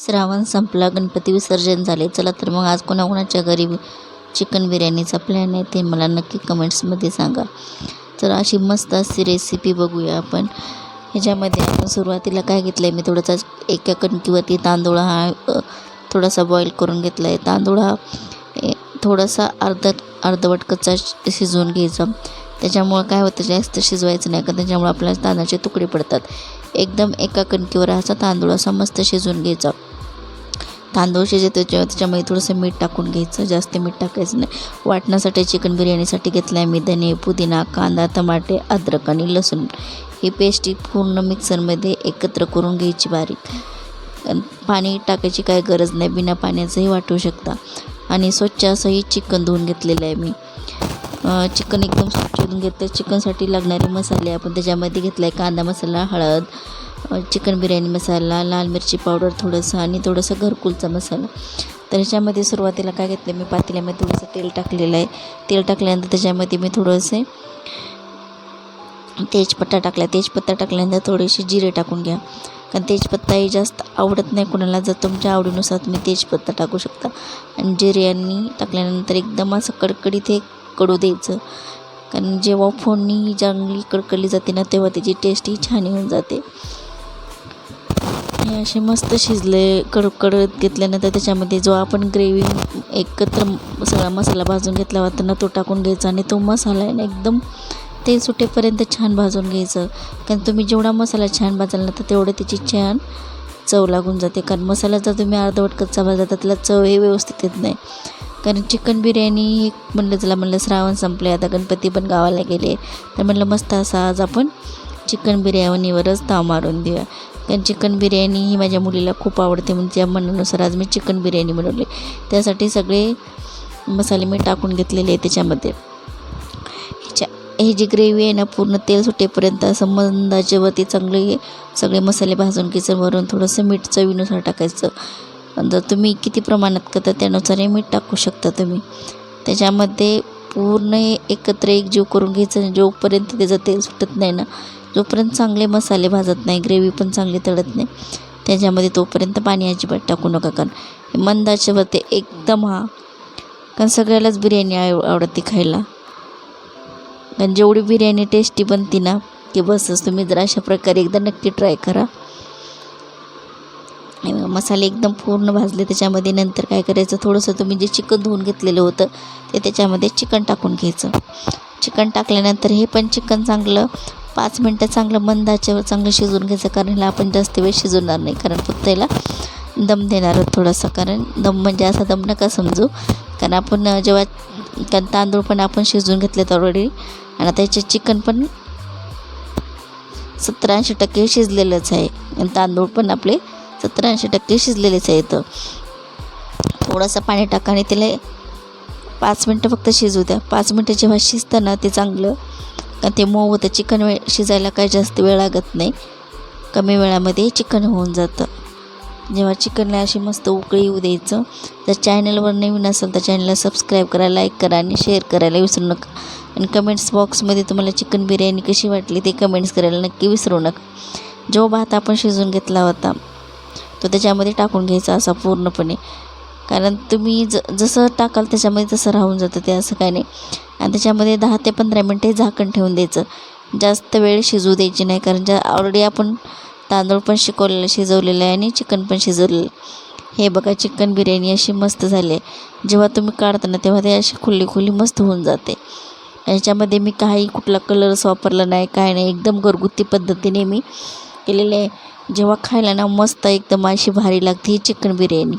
श्रावण संपला गणपती विसर्जन झाले. चला तर मग आज कोणाकोणाच्या घरी चिकन बिर्याणीचा प्लॅन आहे ते मला नक्की कमेंट्समध्ये सांगा. तर अशी मस्त अशी रेसिपी बघूया आपण. ह्याच्यामध्ये आपण सुरुवातीला काय घेतलं आहे मी थोडासा एका कणकीवरती तांदूळ हा थोडासा बॉईल करून घेतला आहे तांदूळ हा ए, थोडासा अर्धा अर्धवट कच्चा शिजवून घ्यायचा. त्याच्यामुळं काय होतं जास्त शिजवायचं नाही का? त्याच्यामुळं आपल्याला तांदळाचे तुकडे पडतात. एकदम एका कणकीवर असा तांदूळ असा मस्त शिजवून घ्यायचा. तांदूळ शिजतो जेव्हा त्याच्यामध्ये थोडंसं मीठ टाकून घ्यायचं. जास्त मीठ टाकायचं नाही. वाटण्यासाठी चिकन बिर्याणीसाठी घेतलं आहे मी धने पुदिना कांदा टमाटे अद्रक आणि लसूण. ही पेस्ट पूर्ण मिक्सरमध्ये एकत्र करून घ्यायची बारीक. पाणी टाकायची काय गरज नाही. बिना पाण्याचंही वाटू शकता. आणि स्वच्छ असंही चिकन धुवून घेतलेलं आहे मी. चिकन एकदम स्वच्छ धुवून घेतलं चिकनसाठी लागणारे मसाले आपण त्याच्यामध्ये घेतला आहे कांदा मसाला हळद चिकन बिर्याणी मसाला लाल मिरची पावडर थोडंसं आणि थोडंसं घरकुलचा मसाला. तर ह्याच्यामध्ये सुरुवातीला काय घेतलं मी पातेल्यामध्ये थोडंसं तेल टाकलेलं आहे. तेल टाकल्यानंतर त्याच्यामध्ये मी थोडंसे तेजपत्ता टाकला. तेजपत्ता टाकल्यानंतर थोडेसे जिरे टाकून घ्या. कारण तेजपत्ताही जास्त आवडत नाही कोणाला जर तुमच्या आवडीनुसार तुम्ही तेजपत्ता टाकू शकता. आणि जिरे आणि टाकल्यानंतर एकदम असं कडकडीत हे कडू द्यायचं. कारण जेव्हा फोडणी चांगली कडकडली जाते ना तेव्हा त्याची टेस्टही छान येऊन जाते. आणि असे मस्त शिजले कडकडत घेतल्यानंतर त्याच्यामध्ये जो आपण ग्रेव्ही एकत्र सगळा मसाला भाजून घेतला होता ना तो टाकून घ्यायचा आणि तो मसाला आहे ना एकदम तेल सुटेपर्यंत छान भाजून घ्यायचं. कारण तुम्ही जेवढा मसाला छान भाजाल ना तर तेवढं त्याची छान चव लागून जाते. कारण मसाला जर तुम्ही अर्धवट कच्चा भाजला तर त्याला चव हे व्यवस्थित येत नाही. कारण चिकन बिर्याणी म्हणलं चला म्हणलं श्रावण संपले आता गणपती पण गावाला गेले. तर म्हणलं मस्त असा आज आपण चिकन बिर्याणीवरच ताव मारून देऊया. कारण चिकन बिर्याणी ही माझ्या मुलीला खूप आवडते. म्हणजे त्या म्हणण्यानुसार आज मी चिकन बिर्याणी बनवली. त्यासाठी सगळे मसाले मी टाकून घेतलेले आहे त्याच्यामध्ये. ह्याच्या ही जी ग्रेव्ही आहे ना पूर्ण तेल सुटेपर्यंत असं मंदाच्या चांगले सगळे मसाले भाजून घ्यायचं. वरून थोडंसं मीठ चवीनुसार टाकायचं. जर तुम्ही किती प्रमाणात करता त्यानुसारही मीठ टाकू शकता तुम्ही. त्याच्यामध्ये पूर्ण हे एकत्र एकजीव करून घ्यायचं. जोपर्यंत त्याचं तेल सुटत नाही ना जोपर्यंत चांगले मसाले भाजत नाही ग्रेव्ही पण चांगली तळत नाही त्याच्यामध्ये तोपर्यंत पाणी अजिबात टाकू नका. कारण मंदाचे मंदाच्या वरती एकदम हा. कारण सगळ्यालाच बिर्याणी आव आवडते खायला. कारण जेवढी बिर्याणी टेस्टी बनती ना की बसच तुम्ही जर अशा प्रकारे एकदा नक्की ट्राय करा. मसाले एकदम पूर्ण भाजले त्याच्यामध्ये नंतर काय करायचं थोडंसं तुम्ही जे चिकन धुवून घेतलेलं होतं ते त्याच्यामध्ये चिकन टाकून घ्यायचं. चिकन टाकल्यानंतर हे पण चिकन चांगलं पाच मिनटं चांगलं मंदाच्यावर चांगलं शिजवून घ्यायचं कारण ह्याला आपण जास्त वेळ शिजवणार नाही. कारण फक्त याला दम देणार आहोत थोडासा कारण दम म्हणजे असा दम नका समजू. कारण आपण जेव्हा कारण तांदूळ पण आपण शिजवून घेतलेत ऑलरेडी आणि आता याचे चिकन पण सत्तर ऐंशी टक्के शिजलेलंच आहे. आणि तांदूळ पण आपले सत्तर ऐंशी टक्के शिजलेलेच आहे इथं. थोडंसं पाणी टाका आणि त्याला पाच मिनटं फक्त शिजू द्या. पाच मिनटं जेव्हा शिजतं ना ते चांगलं कारण ते मऊ होतं चिकन वेळ शिजायला काय जास्त वेळ लागत नाही. कमी वेळामध्ये चिकन होऊन जातं. जेव्हा चिकनला अशी मस्त उकळी येऊ द्यायचं जर चॅनलवर नवीन असेल तर चॅनलला सबस्क्राईब करा लाईक करा आणि शेअर करायला विसरू नका. आणि कमेंट्स बॉक्समध्ये तुम्हाला चिकन बिर्याणी कशी वाटली ते कमेंट्स करायला नक्की विसरू नका. जो भात आपण शिजून घेतला होता तो त्याच्यामध्ये टाकून घ्यायचा असा पूर्णपणे. कारण तुम्ही ज जसं टाकाल त्याच्यामध्ये तसं राहून जातं ते असं काय नाही. आणि त्याच्यामध्ये दहा ते पंधरा मिनटे झाकण ठेवून द्यायचं. जास्त वेळ शिजू द्यायची नाही कारण ज्या ऑलरेडी आपण तांदूळ पण शिकवलेलं शिजवलेलं आहे आणि चिकन पण शिजवलेलं हे बघा चिकन बिर्याणी अशी मस्त झाली आहे. जेव्हा तुम्ही काढता ना तेव्हा ते अशी खुल्ली खुल्ली मस्त होऊन जाते. याच्यामध्ये मी काही कुठला कलर्स वापरला नाही काय नाही. एकदम घरगुती पद्धतीने मी केलेले आहे. जेव्हा खायला ना मस्त एकदम अशी भारी लागते ही चिकन बिर्याणी.